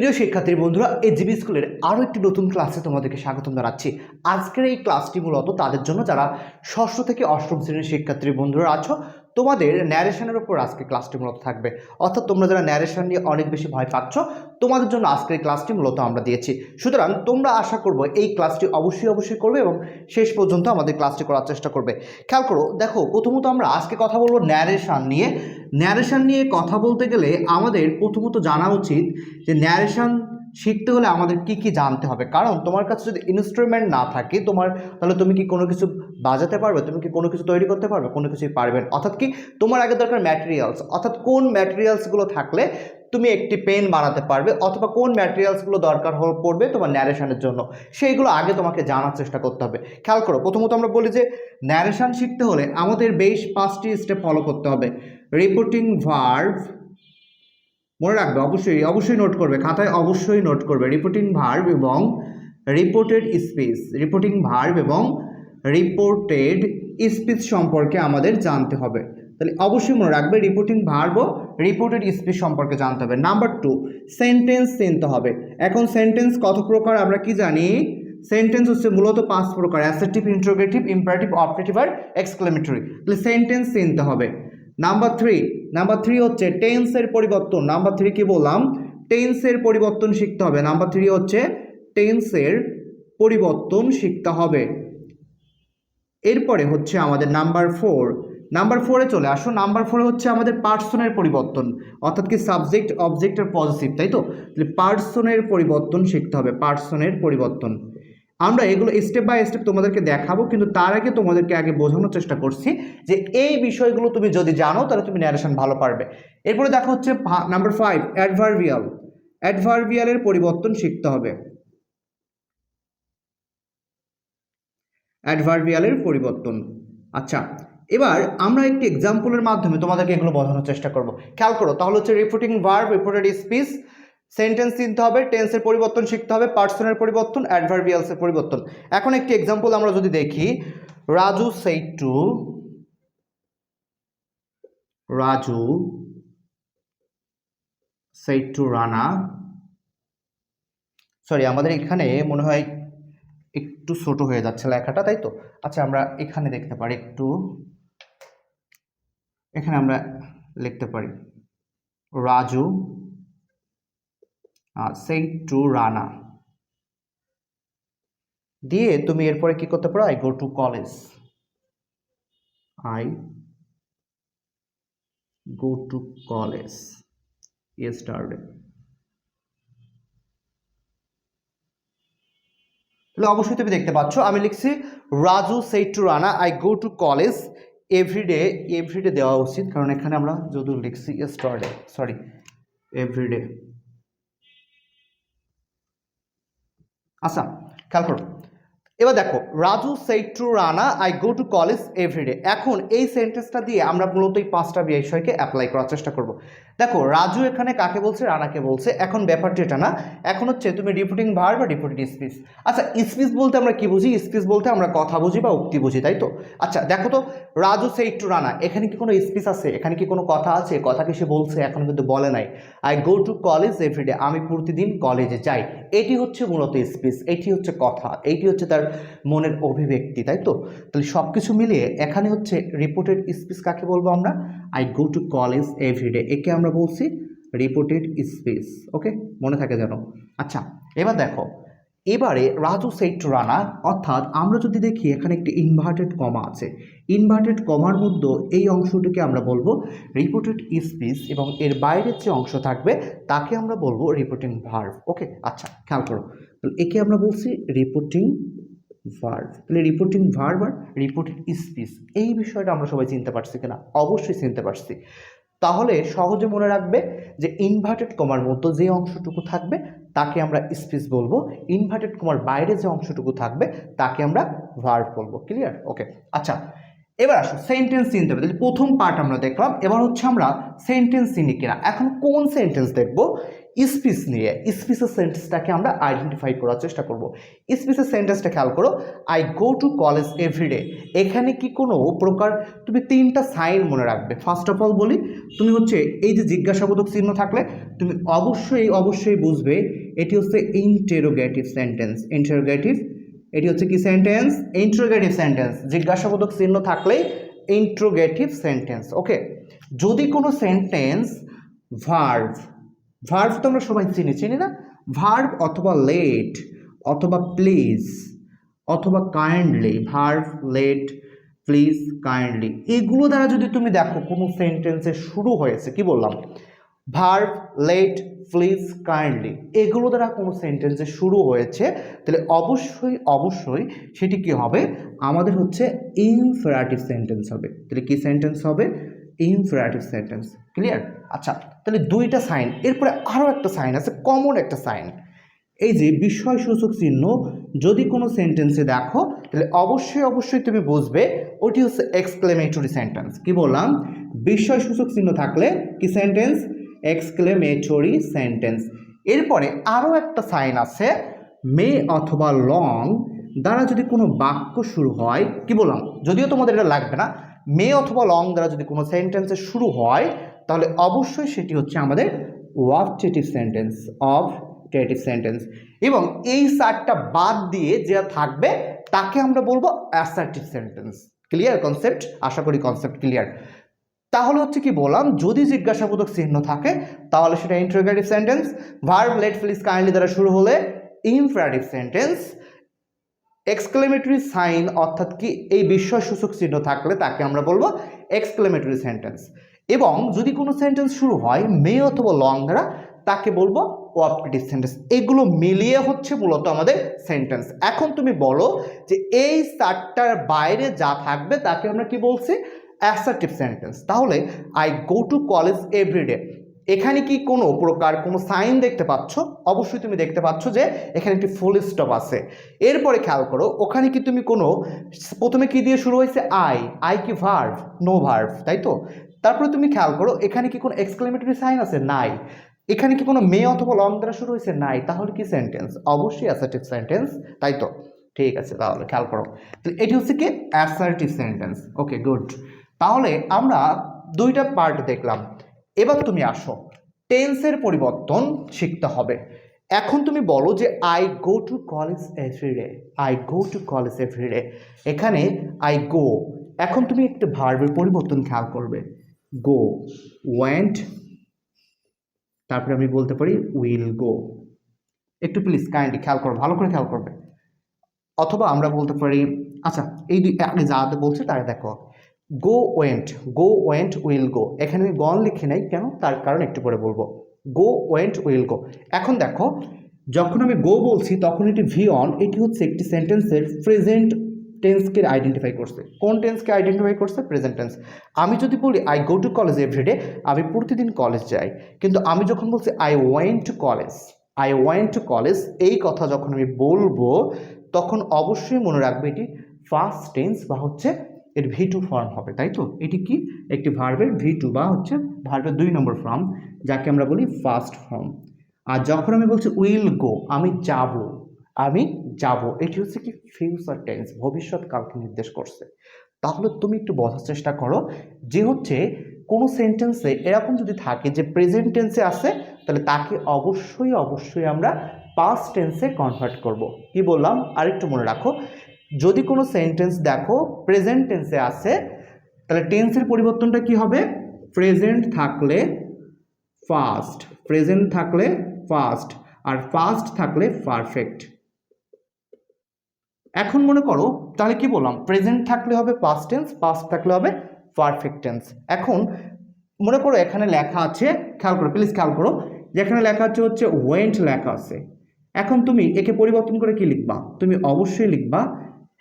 প্রিয় শিক্ষার্থী বন্ধুরা এই জিবি স্কুলের আরও একটি নতুন ক্লাসে তোমাদেরকে স্বাগতম জানাচ্ছি। আজকের এই ক্লাসটি মূলত তাদের জন্য যারা ষষ্ঠ থেকে অষ্টম শ্রেণির শিক্ষার্থী বন্ধুরা আছো তোমাদের ন্যারেশনের উপর আজকে ক্লাসটি মূলত থাকবে। অর্থাৎ তোমরা যারা ন্যারেশন নিয়ে অনেক বেশি ভয় পাচ্ছ, তোমাদের জন্য আজকের ক্লাসটি মূলত আমরা দিয়েছি। সুতরাং তোমরা আশা করব এই ক্লাসটি অবশ্যই অবশ্যই করবে এবং শেষ পর্যন্ত আমাদের ক্লাসটি করার চেষ্টা করবে। খেয়াল করো, দেখো, প্রথমত আমরা আজকে কথা বলব ন্যারেশন নিয়ে। ন্যারেশন নিয়ে কথা বলতে গেলে আমাদের প্রথমত জানা উচিত যে ন্যারেশন শিখতে হলে আমাদের কি কি জানতে হবে? কারণ তোমার কাছে যদি ইনস্ট্রুমেন্ট না থাকে, তোমার তাহলে তুমি কি কোনো কিছু বাজাতে পারবে? তুমি কি কোনো কিছু তৈরি করতে পারবে? কোনো কিছুই পারবে অর্থাৎ কি তোমার আগে দরকার ম্যাটেরিয়ালস অর্থাৎ কোন ম্যাটেরিয়ালসগুলো থাকলে তুমি একটি পেন বানাতে পারবে অথবা কোন ম্যাটেরিয়ালসগুলো দরকার হয়ে পড়বে তোমার ন্যারেশনের জন্য। সেইগুলো আগে তোমাকে জানার চেষ্টা করতে হবে। খেয়াল করো, প্রথমত আমরা বলি যে ন্যারেশন শিখতে হলে আমাদের বেশ পাঁচটি স্টেপ ফলো করতে হবে। রিপোর্টিং ভার্ভ মনে রাখবে, অবশ্যই অবশ্যই নোট করবে, খাতায় অবশ্যই নোট করবে রিপোর্টিং ভার্ব এবং রিপোর্টেড স্পিচ রিপোর্টিং ভার্ব এবং রিপোর্টেড স্পিচ সম্পর্কে আমাদের জানতে হবে। তাহলে অবশ্যই মনে রাখবে রিপোর্টিং ভার্ব রিপোর্টেড স্পিচ সম্পর্কে জানতে হবে। নাম্বার টু সেন্টেন্স চিনতে হবে। এখন সেন্টেন্স কত প্রকার আমরা কি জানি? সেন্টেন্স হচ্ছে মূলত পাঁচ প্রকার অ্যাসেটিভ ইন্ট্রোগেটিভ ইম্পারেটিভ অপারেটিভ আর এক্সক্লেমেটরি তাহলে সেন্টেন্স চিনতে হবে। নাম্বার থ্রি নাম্বার থ্রি হচ্ছে টেন্সের পরিবর্তন। নাম্বার থ্রি কি বললাম? টেন্সের পরিবর্তন শিখতে হবে। নাম্বার থ্রি হচ্ছে টেন্সের পরিবর্তন শিখতে হবে। এরপরে হচ্ছে আমাদের নাম্বার ফোর নাম্বার ফোরে চলে আসো। নাম্বার ফোরে হচ্ছে আমাদের পার্সনের পরিবর্তন। অর্থাৎ কি সাবজেক্ট অবজেক্ট আর পজিটিভ তাই তো? পার্সনের পরিবর্তন শিখতে হবে। পার্সনের পরিবর্তন। আমরা এগুলো স্টেপ বাই স্টেপ তোমাদেরকে দেখাবো, কিন্তু তার আগে তোমাদেরকে আগে বোঝানোর চেষ্টা করছি যে এই বিষয়গুলো তুমি যদি জানো, তাহলে তুমি ন্যারেশন ভালো পারবে। এরপরে দেখা হচ্ছে নাম্বার ফাইভ অ্যাডভার্বিয়াল অ্যাডভার্বিয়ালের পরিবর্তন শিখতে হবে। অ্যাডভার্বিয়ালের পরিবর্তন। আচ্ছা এবার আমরা একটি এক্সাম্পলের মাধ্যমে তোমাদেরকে এগুলো বোঝানোর চেষ্টা করব। খেয়াল করো, তাহলে হচ্ছে reporting verb reported speech sentence চিনতে হবে টেন্সের পরিবর্তন শিখতে হবে পার্সনের পরিবর্তন অ্যাডভার্বিয়ালসের পরিবর্তন। এখন একটি এক্সাম্পল আমরা যদি দেখি, Raju said two Raju said to Rana sorry আমাদের এখানে মনে হয় একটু ছোট হয়ে যাচ্ছে লেখাটা, তাই তো? আচ্ছা আমরা এখানে দেখতে পারি একটু, এখানে আমরা লিখতে পারি, রাজু সেই টু রানা দিয়ে তুমি এরপরে কি করতে পারো? I go to college I go to college তাহলে অবশ্যই তুমি দেখতে পাচ্ছ, আমি লিখছি, Raju said to Rana I go to college every day every day দেওয়া উচিত। কারণ এখানে আমরা যদি লিখছি ইয়েস্টারডে সরি এভরিডে আচ্ছা খেয়াল করো। এবার দেখো, Raju said to Rana I go to college every day এখন এই সেন্টেন্সটা দিয়ে আমরা মূলত এই পাঁচটা বিষয়কে অ্যাপ্লাই করার চেষ্টা করব। দেখো, রাজু এখানে কাকে বলছে? রানাকে বলছে। এখন ব্যাপারটি এটা না, এখন হচ্ছে তুমি রিপোর্টিং ভার বা রিপোর্টিং স্পিচ আচ্ছা স্পিচ বলতে আমরা কি বুঝি? স্পিচ বলতে আমরা কথা বুঝি বা উক্তি বুঝি, তাই তো? আচ্ছা দেখো তো, রাজু সেই টু রানা, এখানে কি কোনো স্পিচ আছে? এখানে কি কোনো কথা আছে? কথা কি সে বলছে? এখন কিন্তু বলে নাই। I go to college every day আমি প্রতিদিন কলেজে যাই। এটি হচ্ছে মূলত স্পিচ এটি হচ্ছে কথা এইটি হচ্ছে তার মনের অভিব্যক্তি, তাই তো? তাহলে সব কিছু মিলিয়ে এখানে হচ্ছে রিপোর্টেড স্পিচ কাকে বলব আমরা? I go to college every day একে আমরা বলছি রিপোর্টেড স্পিচ ওকে মনে থাকে যেন। আচ্ছা এবার দেখো। এবারে রাজু সেট রানা, অর্থাৎ আমরা যদি দেখি এখানে একটি ইনভার্টেড কমা আছে। ইনভার্টেড কমার মধ্যে এই অংশটিকে আমরা বলব রিপোর্টেড স্পিচ এবং এর বাইরের যে অংশ থাকবে তাকে আমরা বলব রিপোর্টিং ভার্ভ ওকে আচ্ছা খেয়াল করো। একে আমরা বলছি রিপোর্টিং ভার্ভ তাহলে রিপোর্টিং ভার্ভ আর রিপোর্টেড স্পিচ এই বিষয়টা আমরা সবাই চিনতে পারছি কিনা? অবশ্যই চিনতে পারছি। তাহলে সহজে মনে রাখবে যে ইনভার্টেড কমার মতো যে অংশটুকু থাকবে, তাকে আমরা স্পিচ বলব। ইনভার্টেড কমার বাইরে যে অংশটুকু থাকবে, তাকে আমরা ভার্ভ বলব। ক্লিয়ার ওকে আচ্ছা এবার আসো সেন্টেন্স চিনতে হবে। প্রথম পার্ট আমরা দেখলাম, এবার হচ্ছে আমরা সেন্টেন্স চিনি কিনা। এখন কোন সেন্টেন্স দেখব? স্পিচ নিয়ে, স্পিচের সেন্টেন্সটাকে আমরা আইডেন্টিফাই করার চেষ্টা করব। স্পিচের সেন্টেন্সটা খেয়াল করো I go to college every day এখানে কি কোনো প্রকার, তুমি তিনটা সাইন মনে রাখবে। ফার্স্ট অফ অল বলি, তুমি হচ্ছে এই যে জিজ্ঞাসাবোধক চিহ্ন থাকলে, তুমি অবশ্যই অবশ্যই বুঝবে, এটি হচ্ছে ইন্টেরোগেটিভ সেন্টেন্স ইন্টারোগেটিভ এটি হচ্ছে কি সেন্টেন্স ইন্টারোগেটিভ সেন্টেন্স জিজ্ঞাসাবোধক চিহ্ন থাকলেই ইন্ট্রোগেটিভ সেন্টেন্স ওকে যদি কোনো সেন্টেন্স ভার্ভ ভার্ভ তো আমরা সবাই চিনি চিনি না? ভার্ভ অথবা লেট অথবা প্লিজ অথবা kindly verb let please kindly এগুলো দ্বারা যদি তুমি দেখো কোনো সেন্টেন্সে শুরু হয়েছে, কি বললাম? ভার্ভ লেট প্লিজ কাইন্ডলি এগুলো দ্বারা কোনো সেন্টেন্সে শুরু হয়েছে, তাহলে অবশ্যই অবশ্যই সেটি কি হবে? আমাদের হচ্ছে ইনফেরাটিভ সেন্টেন্স হবে। তাহলে কি সেন্টেন্স হবে? ইনফেরাটিভ সেন্টেন্স ক্লিয়ার আচ্ছা তাহলে দুইটা সাইন এরপরে আরও একটা সাইন আছে কমন একটা সাইন এই যে বিস্ময়সূচক চিহ্ন, যদি কোনো সেন্টেন্সে দেখো, তাহলে অবশ্যই অবশ্যই তুমি বুঝবে, ওটি হচ্ছে এক্সক্লেমেটরি সেন্টেন্স কি বললাম? বিস্ময়সূচক চিহ্ন থাকলে কি সেন্টেন্স এক্সক্লেমেটরি সেন্টেন্স এরপরে আরও একটা সাইন আছে, মে অথবা লং দ্বারা যদি কোনো বাক্য শুরু হয়, কি বললাম? যদিও তোমাদের এটা লাগবে না মে অথবা লং দ্বারা যদি কোনো সেন্টেন্সে শুরু হয়, তাহলে অবশ্যই সেটি হচ্ছে আমাদের ওয়ার্কটেটিভ সেন্টেন্স অফ টেটিভ সেন্টেন্স এবং এই সারটা বাদ দিয়ে যা থাকবে, তাকে আমরা বলব অ্যাসার্টিভ সেন্টেন্স ক্লিয়ার কনসেপ্ট আশা করি কনসেপ্ট ক্লিয়ার তাহলে হচ্ছে কি বললাম, যদি জিজ্ঞাসাবোধক চিহ্ন থাকে, তাহলে সেটা interrogative sentence verb let please kindly দ্বারা শুরু হলে ইনফ্রাটিভ সেন্টেন্স এক্সক্লেমেটরি সাইন অর্থাৎ কি এই বিস্ময়সূচক চিহ্ন থাকলে তাকে আমরা বলব এক্সক্লেমেটরি সেন্টেন্স এবং যদি কোনো সেন্টেন্স শুরু হয়, মে অথবা লং দ্বারা তাকে বলব কোঅপারেটিভ সেন্টেন্স এগুলো মিলিয়ে হচ্ছে মূলত আমাদের সেন্টেন্স এখন তুমি বলো যে এই চারটার বাইরে যা থাকবে, তাকে আমরা কি বলছি? অ্যাসার্টিভ সেন্টেন্স তাহলে I go to college every day এখানে কি কোনো প্রকার কোনো সাইন দেখতে পাচ্ছ? অবশ্যই তুমি দেখতে পাচ্ছ যে এখানে একটি ফুল স্টপ আছে। এরপরে খেয়াল করো, ওখানে কি তুমি কোনো, প্রথমে কি দিয়ে শুরু হয়েছে? আই আই কি ভার্ভ? নো ভার্ভ, তাই তো? তারপরে তুমি খেয়াল করো, এখানে কি কোনো এক্সক্লেমেটরি সাইন আছে? নাই। এখানে কি কোনো মে অথবা লং দ্বারা শুরু হয়েছে? নাই। তাহলে কি সেন্টেন্স? অবশ্যই অ্যাসার্টিভ সেন্টেন্স, তাই তো? ঠিক আছে, তাহলে খেয়াল করো। তো এটি হচ্ছে কি? Assertive sentence. Okay, good. তাহলে আমরা দুইটা পার্ট দেখলাম। এবার তুমি আসো। টেন্সের পরিবর্তন শিখতে হবে। এখন তুমি বলো যে I go to college every day I go to college every day এখানে আই গো এখন তুমি একটা ভার্বের পরিবর্তন খেয়াল করবে। গো ওয়েন্ট তারপরে আমি বলতে পারি উইল গো একটু প্লিজ কাইন্ডলি খেয়াল করো, ভালো করে খেয়াল করবে। অথবা আমরা বলতে পারি আচ্ছা এই দুই আগে যাতে বলছে তারা দেখো go went go went will go এখানে আমি গন লিখে নাই, কেন? তার কারণ একটু পরে বলব। গো ওয়েন্ট উইল গো এখন দেখো, যখন আমি গো বলছি, তখন এটি ভি অন এটি হচ্ছে একটি সেন্টেন্সের প্রেজেন্ট টেন্সকে আইডেন্টিফাই করছে। কোন টেন্সকে আইডেন্টিফাই করছে? প্রেজেন্ট টেন্স আমি যদি বলি I go to college every day আমি প্রতিদিন কলেজ যাই। কিন্তু আমি যখন বলছি I went to college I went to college এই কথা যখন আমি বলব, তখন অবশ্যই মনে রাখবে এটি ফার্স্ট টেন্স বা হচ্ছে এর ভি টু ফর্ম হবে, তাই তো? এটি কি? একটি ভার্বের ভি টু বা হচ্ছে ভার্বের দুই নম্বর ফর্ম যাকে আমরা বলি ফার্স্ট ফর্ম আর যখন আমি বলছি উইল গো আমি যাব আমি যাব, এটি হচ্ছে কি ফিউচার টেন্স ভবিষ্যৎকালকে নির্দেশ করছে। তাহলে তুমি একটু বোঝার চেষ্টা করো যে হচ্ছে কোনো সেন্টেন্সে এরকম যদি থাকে যে প্রেজেন্ট টেন্সে আছে, তাহলে তাকে অবশ্যই অবশ্যই আমরা পাস্ট টেন্সে কনভার্ট করব। কি বললাম? আরেকটু মনে রাখো যদি কোনো সেন্টেন্স দেখো প্রেজেন্ট টেন্সে আছে, তাহলে টেন্সের পরিবর্তনটা কি হবে? প্রেজেন্ট থাকলে ফাস্ট প্রেজেন্ট থাকলে ফাস্ট আর ফাস্ট থাকলে পারফেক্ট এখন মনে করো, তাহলে কি বললাম? প্রেজেন্ট থাকলে হবে পাস্ট টেন্স পাস্ট থাকলে হবে পারফেক্ট টেন্স এখন মনে করো এখানে লেখা আছে, খেয়াল করো প্লিজ খেয়াল করো, যেখানে লেখা আছে হচ্ছে ওয়েন্ট লেখা আছে। এখন তুমি একে পরিবর্তন করে কি লিখবা? তুমি অবশ্যই লিখবা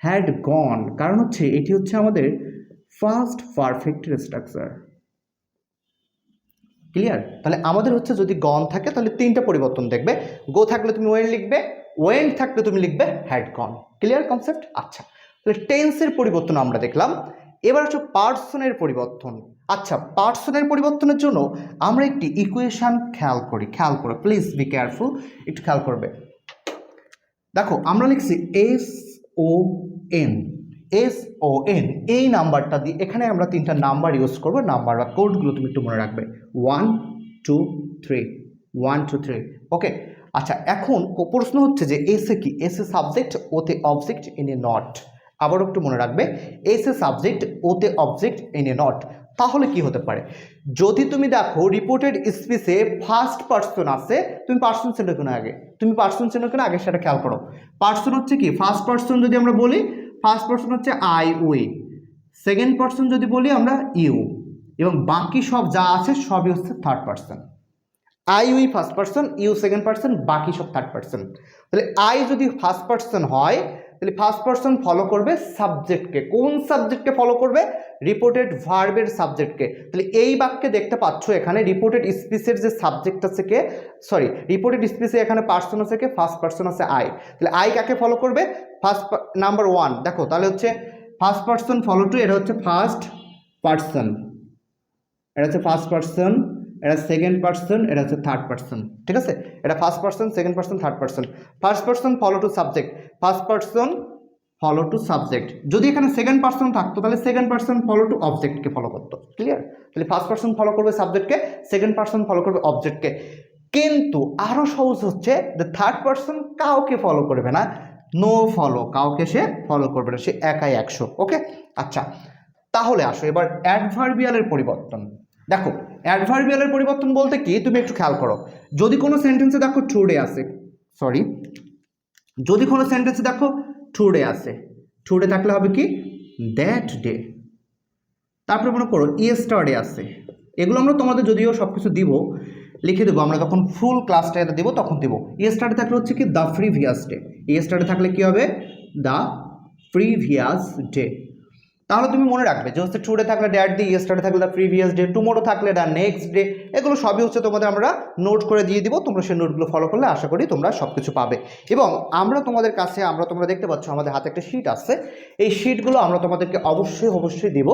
হ্যাড গন কারণ হচ্ছে এটি হচ্ছে আমাদের ফার্স্ট পারফেক্ট স্ট্রাকচার ক্লিয়ার তাহলে আমাদের হচ্ছে যদি গন থাকে, তাহলে তিনটা পরিবর্তন দেখবে। গো থাকলে তুমি ওয়েন লিখবে ওয়েন থাকলে তুমি লিখবে হ্যাড গন ক্লিয়ার কনসেপ্ট আচ্ছা। তাহলে টেন্সের পরিবর্তন আমরা দেখলাম। এবার হচ্ছে পার্সনের পরিবর্তন। আচ্ছা পার্সনের পরিবর্তনের জন্য আমরা একটি ইকুয়েশন খেয়াল করি, খেয়াল করো। প্লিজ বি কেয়ারফুল একটু খেয়াল করবে। দেখো, আমরা লিখছি S O N S O N এই নাম্বারটা দিয়ে এখানে আমরা তিনটা নাম্বার ইউজ করব, নাম্বার বা কোডগুলো তুমি একটু মনে রাখবে। One two three one two three okay আচ্ছা এখন প্রশ্ন হচ্ছে যে এসে কি? এসে সাবজেক্ট ওতে অবজেক্ট ইন এ নট আবারও একটু মনে রাখবে এসে সাবজেক্ট ওতে অবজেক্ট ইন এ নট তাহলে কি হতে পারে? যদি তুমি দেখো রিপোর্টেড স্পিসে ফার্স্ট পার্সন আছে, তুমি পার্সন চেনো কেন আগে? তুমি পার্সন চেনো কেন আগে সেটা খেয়াল করো। পার্সন হচ্ছে কি? ফার্স্ট পার্সন যদি আমরা বলি ফার্স্ট পার্সন হচ্ছে আই উই সেকেন্ড পার্সন যদি বলি আমরা ইউ এবং বাকি সব যা আছে সবই হচ্ছে third person I we first person you second person বাকি সব থার্ড পার্সন তাহলে আই যদি ফার্স্ট পার্সন হয় তাহলে ফার্স্ট পার্সন ফলো করবে সাবজেক্টকে কোন সাবজেক্টকে ফলো করবে? রিপোর্টেড ভার্বের সাবজেক্টকে তাহলে এই বাক্যে দেখতে পাচ্ছ এখানে রিপোর্টেড স্পিসের যে সাবজেক্ট আছে কে? সরি রিপোর্টেড স্পিসে এখানে পার্সন আছে কে? ফার্স্ট পার্সন আছে আই তাহলে আই কাকে ফলো করবে? ফার্স্ট নাম্বার ওয়ান দেখো, তাহলে হচ্ছে ফার্স্ট পার্সন ফলো টু এটা হচ্ছে ফার্স্ট পার্সন এটা হচ্ছে ফার্স্ট পার্সন এটা সেকেন্ড পার্সন এটা হচ্ছে থার্ড পার্সন ঠিক আছে? এটা first person second person third person first person follow to subject first person follow to subject যদি এখানে সেকেন্ড পার্সন থাকতো, তাহলে সেকেন্ড পার্সন ফলো টু অবজেক্টকে ফলো করতো ক্লিয়ার তাহলে ফার্স্ট পার্সন ফলো করবে সাবজেক্টকে সেকেন্ড পার্সন ফলো করবে অবজেক্টকে কিন্তু আরও সহজ হচ্ছে দ্য থার্ড পার্সন কাউকে ফলো করবে না। নো ফলো কাউকে সে ফলো করবে না, সে একাই একশো ওকে আচ্ছা তাহলে আসো এবার অ্যাডভার্বিয়ালের পরিবর্তন। দেখো অ্যাডভার্বিয়ালের পরিবর্তন বলতে কি, তুমি একটু খেয়াল করো। যদি কোনো সেন্টেন্সে দেখো টুডে আছে সরি যদি কোনো সেন্টেন্সে দেখো টুডে আছে টুডে থাকলে হবে কি? দ্যাট ডে তারপরে মনে করো ইয়েস্টারডে আছে। এগুলো আমরা তোমাদের যদিও সব কিছু দিব, লিখে দেবো। আমরা যখন ফুল ক্লাসটা এটা দেবো, তখন দেবো। ইয়েস্টারডে থাকলে হচ্ছে কি? দ্য প্রিভিয়াস ডে ইয়েস্টারডে থাকলে কি হবে? দ্য প্রিভিয়াস ডে তাহলে তুমি মনে রাখবে যে হচ্ছে টুডে থাকলে ড্যাট ডে ইয়েস্টারডে থাকলে দ্য প্রিভিয়াস ডে টুমোরো থাকলে দ্য নেক্সট ডে এগুলো সবই হচ্ছে তোমাদের আমরা নোট করে দিয়ে দিব, তোমরা সেই নোটগুলো ফলো করলে আশা করি তোমরা সব কিছু পাবে। এবং আমরা তোমাদের কাছে, আমরা তোমরা দেখতে পাচ্ছ আমাদের হাতে একটা শিট আছে, এই শিটগুলো আমরা তোমাদেরকে অবশ্যই অবশ্যই দিব।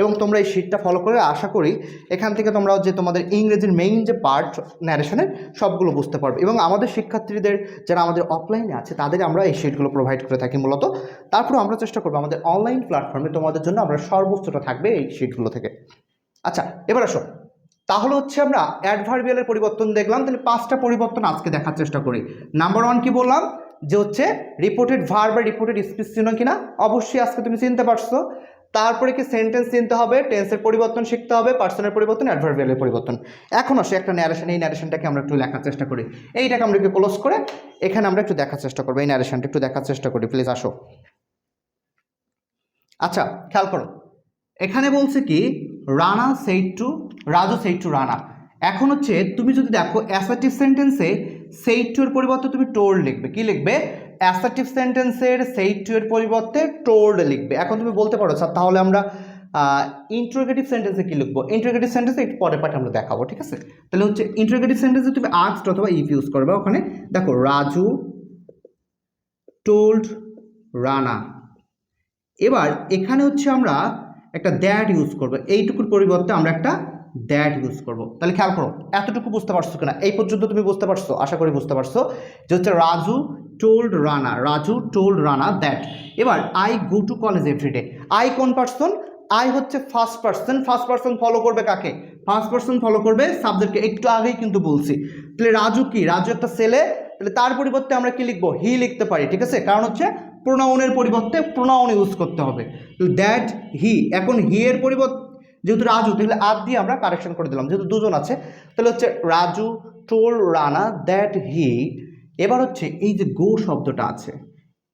এবং তোমরা এই শিটটা ফলো করে আশা করি এখান থেকে তোমরা যে তোমাদের ইংরেজির মেইন যে পার্ট ন্যারেশনের সবগুলো বুঝতে পারবে। এবং আমাদের শিক্ষার্থীদের যারা আমাদের অফলাইনে আছে, তাদের আমরা এই শিটগুলো প্রোভাইড করে থাকি মূলত। তারপর আমরা চেষ্টা করব আমাদের অনলাইন প্ল্যাটফর্মে তোমাদের জন্য আমরা সর্বোচ্চটা থাকবে এই শিটগুলো থেকে। আচ্ছা এবার আসো। তাহলে হচ্ছে আমরা অ্যাডভার্বিয়ালের পরিবর্তন দেখলাম, তাহলে পাঁচটা পরিবর্তন আজকে দেখার চেষ্টা করি। নাম্বার ওয়ান কি বললাম? যে হচ্ছে রিপোর্টেড ভার বা রিপোর্টেড স্পিচ চিহ্ন কিনা, অবশ্যই আজকে তুমি চিনতে পারছ। তারপরে কি সেন্টেন্স চিনতে হবে টেন্সের পরিবর্তন শিখতে হবে পার্সনের পরিবর্তন অ্যাডভার্বিয়ালের পরিবর্তন। এখন আসে একটা ন্যারেশন এই ন্যারেশনটাকে আমরা একটু লেখার চেষ্টা করি। এইটাকে আমরা একটু ক্লোজ করে, এখানে আমরা একটু দেখার চেষ্টা করব, এই ন্যারেশনটা একটু দেখার চেষ্টা করি প্লিজ আসো। আচ্ছা খেয়াল করো। এখানে বলছে কি, Rana said to Raju said to Rana. এখন হচ্ছে তুমি যদি দেখো অ্যাসার্টিভ সেন্টেন্সে সেইট টু এর পরিবর্তে তুমি টোল্ড লিখবে। কি লিখবে? অ্যাসার্টিভ সেন্টেন্সের সেইট টু এর পরিবর্তে টোল্ড লিখবে। এখন তুমি বলতে পারো, স্যার, তাহলে আমরা ইন্টারোগেটিভ সেন্টেন্সে কি লিখব? ইন্টারোগেটিভ সেন্টেন্সে একটু পরের পাঠে আমরা দেখাবো, ঠিক আছে? তাহলে হচ্ছে ইন্টারোগেটিভ সেন্টেন্সে তুমি আস্ট অথবা ইফ ইউজ করবে। ওখানে দেখো, রাজু টোল্ড রানা। এবার এখানে হচ্ছে আমরা একটা দ্যাট ইউজ করব। এইটুকুর পরিবর্তে আমরা একটা দ্যাট ইউজ করব। তাহলে খেয়াল করো, এতটুকু বুঝতে পারছ কিনা? এই পর্যন্ত তুমি বুঝতে পারছ? আশা করি বুঝতে পারছ যে হচ্ছে Raju told Rana, Raju told Rana that এবার I go to college every day I কোন পার্সন আই হচ্ছে first person first person follow করবে কাকে? ফার্স্ট পার্সন ফলো করবে সাবজেক্টকে একটু আগেই কিন্তু বলছি। তাহলে রাজু কি? রাজু একটা ছেলে। তাহলে তার পরিবর্তে আমরা কি লিখব? হি লিখতে পারি, ঠিক আছে? কারণ হচ্ছে প্রোনাউনের পরিবর্তে প্রোনাউন ইউজ করতে হবে। দ্যাট হি এখন হি এর পরিবর্তে, যেহেতু রাজু, তাহলে আদ দিয়ে আমরা কারেকশন করে দিলাম। যেহেতু দুজন আছে, তাহলে হচ্ছে Raju told Rana that he এবার হচ্ছে এই যে গো শব্দটা আছে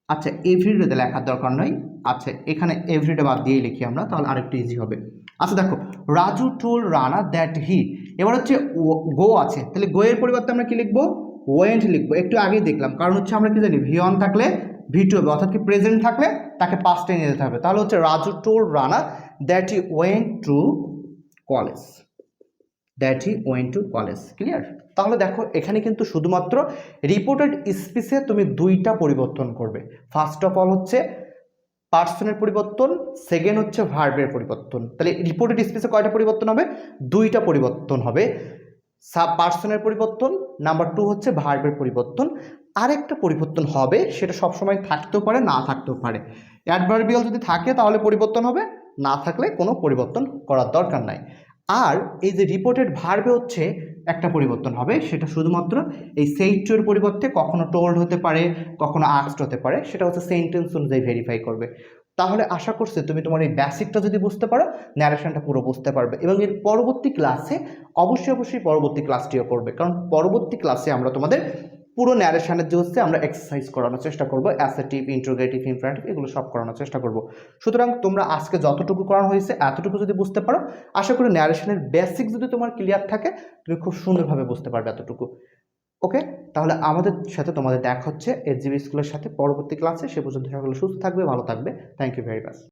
আচ্ছা এভরিডেতে লেখার দরকার নয় আচ্ছা এখানে এভরিডে বাদ দিয়েই লিখি আমরা, তাহলে আরেকটু ইজি হবে। আচ্ছা দেখো, Raju told Rana that he এবার হচ্ছে গো আছে। তাহলে গো এর পরিবর্তে আমরা কি লিখব? ওয়েন্ট লিখব। একটু আগেই দেখলাম, কারণ হচ্ছে আমরা কি জানি ভি অন থাকলে ভি টু হবে, অর্থাৎ কি প্রেজেন্ট থাকলে তাকে পাস্টে নিয়ে যেতে হবে। তাহলে হচ্ছে Raju told Rana that he went to college that he went to college clear তাহলে দেখো, এখানে কিন্তু শুধুমাত্র রিপোর্টেড স্পিচে তুমি দুইটা পরিবর্তন করবে। ফার্স্ট অফ অল হচ্ছে পার্সনের পরিবর্তন সেকেন্ড হচ্ছে ভার্বের পরিবর্তন। তাহলে রিপোর্টেড স্পেসে কয়টা পরিবর্তন হবে? দুইটা পরিবর্তন হবে। সাব পার্সনের পরিবর্তন, নাম্বার টু হচ্ছে ভার্বের পরিবর্তন। আরেকটা পরিবর্তন হবে, সেটা সবসময় থাকতেও পারে, না থাকতেও পারে। অ্যাডভার্বিয়াল যদি থাকে, তাহলে পরিবর্তন হবে। না থাকলে কোনো পরিবর্তন করার দরকার নাই। আর এই যে রিপোর্টেড ভার্বে হচ্ছে একটা পরিবর্তন হবে, সেটা শুধুমাত্র এই সেইটুর পরিবর্তে কখনো টোল্ড হতে পারে, কখনো আক্সড হতে পারে, সেটা হচ্ছে সেন্টেন্স অনুযায়ী ভেরিফাই করবে। তাহলে আশা করছি তুমি তোমার এই বেসিকটা যদি বুঝতে পারো ন্যারেশনটা পুরো বুঝতে পারবে। এবং এর পরবর্তী ক্লাসে অবশ্যই অবশ্যই পরবর্তী ক্লাসটিও করবে। কারণ পরবর্তী ক্লাসে আমরা তোমাদের পুরো ন্যারেশনের যে হচ্ছে আমরা এক্সারসাইজ করানোর চেষ্টা করব অ্যাসেটিভ ইন্ট্রোগেটিভ ইনফ্রাটিভ এগুলো সব করানোর চেষ্টা করব। সুতরাং তোমরা আজকে যতটুকু করানো হয়েছে এতটুকু যদি বুঝতে পারো, আশা করি ন্যারেশনের বেসিক যদি তোমার ক্লিয়ার থাকে, তুমি খুব সুন্দরভাবে বুঝতে পারবে এতটুকু। ওকে তাহলে আমাদের সাথে তোমাদের দেখা হচ্ছে এস এসজিবি স্কুলের সাথে। পরবর্তী ক্লাসে সে পর্যন্ত সকলে সুস্থ থাকবে, ভালো থাকবে। Thank you very much